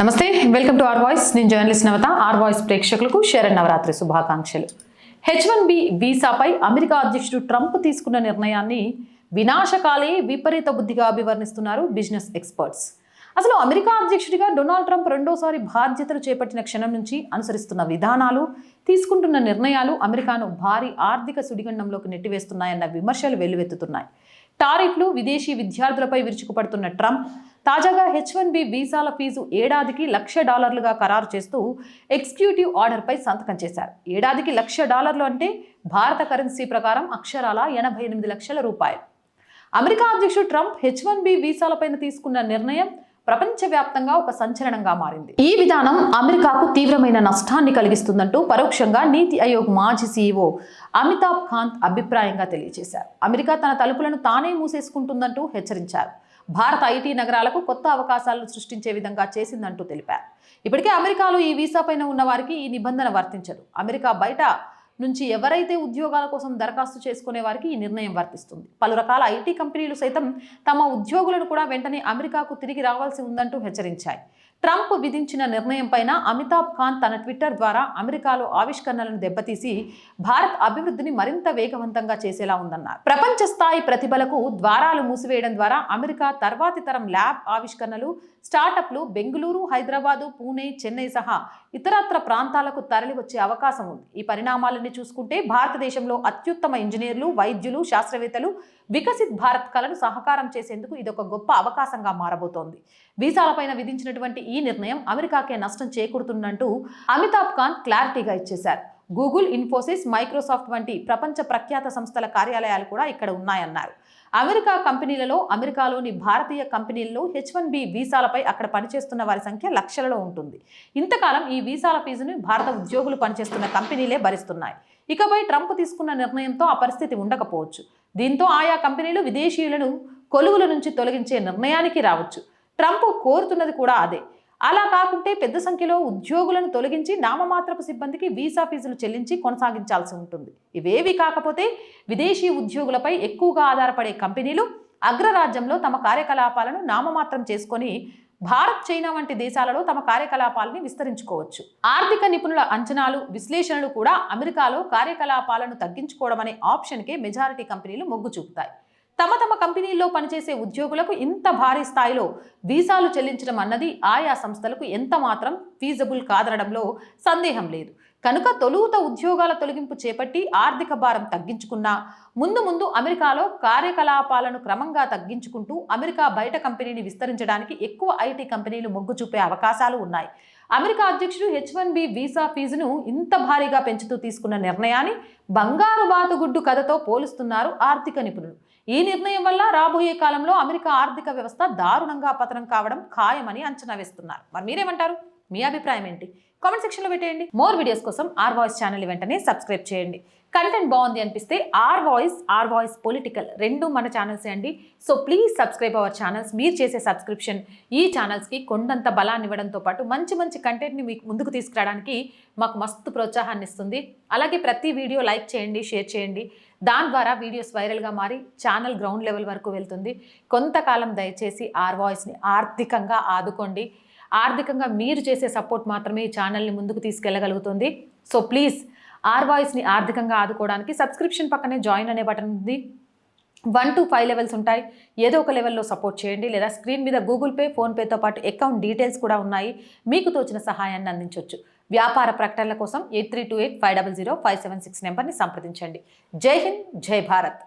నమస్తే welcome to R voice. నేను journalist నవత. R voice ప్రేక్షకులకు శరణ్ నవరాత్రి శుభాకాంక్షలు. హెచ్ వన్ బి వీసాపై అమెరికా అధ్యక్షుడు ట్రంప్ తీసుకున్న నిర్ణయాన్ని వినాశకాలే విపరీత బుద్ధిగా అభివర్ణిస్తున్నారు బిజినెస్ ఎక్స్పర్ట్స్. అసలు అమెరికా అధ్యక్షుడిగా డొనాల్డ్ ట్రంప్ రెండోసారి బాధ్యతలు చేపట్టిన క్షణం నుంచి అనుసరిస్తున్న విధానాలు తీసుకుంటున్న నిర్ణయాలు అమెరికాను భారీ ఆర్థిక సుడిగండంలోకి నెట్టివేస్తున్నాయన్న విమర్శలు వెల్లువెత్తుతున్నాయి. టారిఫ్లు విదేశీ విద్యార్థులపై విరుచుకుపడుతున్న ట్రంప్ తాజాగా హెచ్ వన్ బి వీసాల ఫీజు ఏడాదికి లక్ష డాలర్లుగా ఖరారు చేస్తూ ఎగ్జిక్యూటివ్ ఆర్డర్పై సంతకం చేశారు. ఏడాదికి లక్ష డాలర్లు అంటే భారత కరెన్సీ ప్రకారం అక్షరాల ఎనభై ఎనిమిది లక్షల రూపాయలు. అమెరికా అధ్యక్షుడు ట్రంప్ హెచ్ వన్ బి వీసాలపైన తీసుకున్న నిర్ణయం ప్రపంచవ్యాప్తంగా ఒక సంచలనంగా మారింది. ఈ విధానం అమెరికాకు తీవ్రమైన నష్టాన్ని కలిగిస్తుందంటూ పరోక్షంగా నీతి ఆయోగ్ మాజీ సీఈఓ అమితాబ్ కాంత్ అభిప్రాయంగా తెలియజేశారు. అమెరికా తన తలుపులను తానే మూసేసుకుంటుందంటూ హెచ్చరించారు. భారత ఐటీ నగరాలకు కొత్త అవకాశాలను సృష్టించే విధంగా చేసిందంటూ తెలిపారు. ఇప్పటికే అమెరికాలో ఈ వీసా పైన ఉన్న వారికి ఈ నిబంధన వర్తించదు. అమెరికా బయట నుంచి ఎవరైతే ఉద్యోగాల కోసం దరఖాస్తు చేసుకునే వారికి ఈ నిర్ణయం వర్తిస్తుంది. పలు రకాల ఐటీ కంపెనీలు సైతం తమ ఉద్యోగులను కూడా వెంటనే అమెరికాకు తిరిగి రావాల్సి ఉందంటూ హెచ్చరించాయి. ట్రంప్ విధించిన నిర్ణయంపైన అమితాబ్ ఖాన్ తన ట్విట్టర్ ద్వారా అమెరికాలో ఆవిష్కరణలను దెబ్బతీసి భారత్ అభివృద్ధిని మరింత వేగవంతంగా చేసేలా ఉందన్నారు. ప్రపంచ స్థాయి ప్రతిభలకు ద్వారాలు మూసివేయడం ద్వారా అమెరికా తర్వాతి తరం ల్యాబ్ ఆవిష్కరణలు స్టార్టప్లు బెంగళూరు హైదరాబాదు పూణే చెన్నై సహా ఇతరత్ర ప్రాంతాలకు తరలి వచ్చే అవకాశం ఉంది. ఈ పరిణామాలన్నీ చూసుకుంటే భారతదేశంలో అత్యుత్తమ ఇంజనీర్లు వైద్యులు శాస్త్రవేత్తలు వికసిత్ భారత్ కలను సహకారం చేసేందుకు ఇది ఒక గొప్ప అవకాశంగా మారబోతోంది. వీసాలపైన విధించినటువంటి ఈ నిర్ణయం అమెరికాకే నష్టం చేకూరుతుందంటూ అమితాబ్ కాంత్ క్లారిటీగా ఇచ్చేశారు. గూగుల్ ఇన్ఫోసిస్ మైక్రోసాఫ్ట్ వంటి ప్రపంచ ప్రఖ్యాత సంస్థల కార్యాలయాలు కూడా ఇక్కడ ఉన్నాయన్నారు. అమెరికా కంపెనీలలో అమెరికాలోని భారతీయ కంపెనీల్లో హెచ్ వన్ బి వీసాలపై అక్కడ పనిచేస్తున్న వారి సంఖ్య లక్షలలో ఉంటుంది. ఇంతకాలం ఈ వీసాల ఫీజును భారత ఉద్యోగులు పనిచేస్తున్న కంపెనీలే భరిస్తున్నాయి. ఇకపై ట్రంప్ తీసుకున్న నిర్ణయంతో ఆ పరిస్థితి ఉండకపోవచ్చు. దీంతో ఆయా కంపెనీలు విదేశీయులను కొలువుల నుంచి తొలగించే నిర్ణయానికి రావచ్చు. ట్రంప్ కోరుతున్నది కూడా అదే. అలా కాకుంటే పెద్ద సంఖ్యలో ఉద్యోగులను తొలగించి నామమాత్రపు సిబ్బందికి వీసా ఫీజులు చెల్లించి కొనసాగించాల్సి ఉంటుంది. ఇవేవి కాకపోతే విదేశీ ఉద్యోగులపై ఎక్కువగా ఆధారపడే కంపెనీలు అగ్రరాజ్యంలో తమ కార్యకలాపాలను నామమాత్రం చేసుకొని భారత్ చైనా వంటి దేశాలలో తమ కార్యకలాపాలని విస్తరించుకోవచ్చు. ఆర్థిక నిపుణుల అంచనాలు విశ్లేషణలు కూడా అమెరికాలో కార్యకలాపాలను తగ్గించుకోవడం అనే ఆప్షన్కే మెజారిటీ కంపెనీలు మొగ్గు చూపుతాయి. తమ తమ కంపెనీల్లో పనిచేసే ఉద్యోగులకు ఇంత భారీ స్థాయిలో వీసాలు చెల్లించడం అన్నది ఆయా సంస్థలకు ఎంత మాత్రం ఫీజబుల్ కాదనడంలో సందేహం లేదు. కనుక తొలుత ఉద్యోగాల తొలగింపు చేపట్టి ఆర్థిక భారం తగ్గించుకున్నా ముందు ముందు అమెరికాలో కార్యకలాపాలను క్రమంగా తగ్గించుకుంటూ అమెరికా బయట కంపెనీని విస్తరించడానికి ఎక్కువ ఐటీ కంపెనీలు మొగ్గు చూపే అవకాశాలు ఉన్నాయి. అమెరికా అధ్యక్షుడు హెచ్ వన్ బి వీసా ఫీజును ఇంత భారీగా పెంచుతూ తీసుకున్న నిర్ణయాన్ని బంగారు బాతుగుడ్డు కథతో పోలుస్తున్నారు ఆర్థిక నిపుణులు. ఈ నిర్ణయం వల్ల రాబోయే కాలంలో అమెరికా ఆర్థిక వ్యవస్థ దారుణంగా పతనం కావడం ఖాయమని అంచనా వేస్తున్నారు. మరి మీరేమంటారు? మీ అభిప్రాయం ఏంటి? కామెంట్ సెక్షన్లో పెట్టేయండి. మోర్ వీడియోస్ కోసం ఆర్ వాయిస్ ఛానల్ వెంటనే సబ్స్క్రైబ్ చేయండి. కంటెంట్ బాగుంది అనిపిస్తే R Voice R Voice political రెండు మన ఛానల్సే అండి. So please subscribe our channels. మీరు చేసే సబ్స్క్రిప్షన్ ఈ ఛానల్స్కి కొండంత బలాన్ని ఇవ్వడంతో పాటు మంచి మంచి కంటెంట్ని మీకు ముందుకు తీసుకురావడానికి మాకు మస్తు ప్రోత్సాహాన్ని ఇస్తుంది. అలాగే ప్రతి వీడియో లైక్ చేయండి షేర్ చేయండి. దాని ద్వారా వీడియోస్ వైరల్గా మారి ఛానల్ గ్రౌండ్ లెవెల్ వరకు వెళ్తుంది. కొంతకాలం దయచేసి ఆర్ వాయిస్ని ఆర్థికంగా ఆదుకోండి. ఆర్థికంగా మీరు చేసే సపోర్ట్ మాత్రమే ఈ ఛానల్ని ముందుకు తీసుకెళ్ళగలుగుతుంది. సో ప్లీజ్ ఆర్ వాయిస్ని ఆర్థికంగా ఆదుకోవడానికి సబ్స్క్రిప్షన్ పక్కనే జాయిన్ అనే బటన్ ఉంది. వన్ టు ఫైవ్ లెవెల్స్ ఉంటాయి. ఏదో ఒక లెవెల్లో సపోర్ట్ చేయండి. లేదా స్క్రీన్ మీద గూగుల్ పే ఫోన్పేతో పాటు అకౌంట్ డీటెయిల్స్ కూడా ఉన్నాయి. మీకు తోచిన సహాయాన్ని అందించవచ్చు వ్యాపార ప్రకటనల కోసం eight three two eight five double zero five seven six నెంబర్ని సంప్రదించండి. జై హింద్ జై భారత్.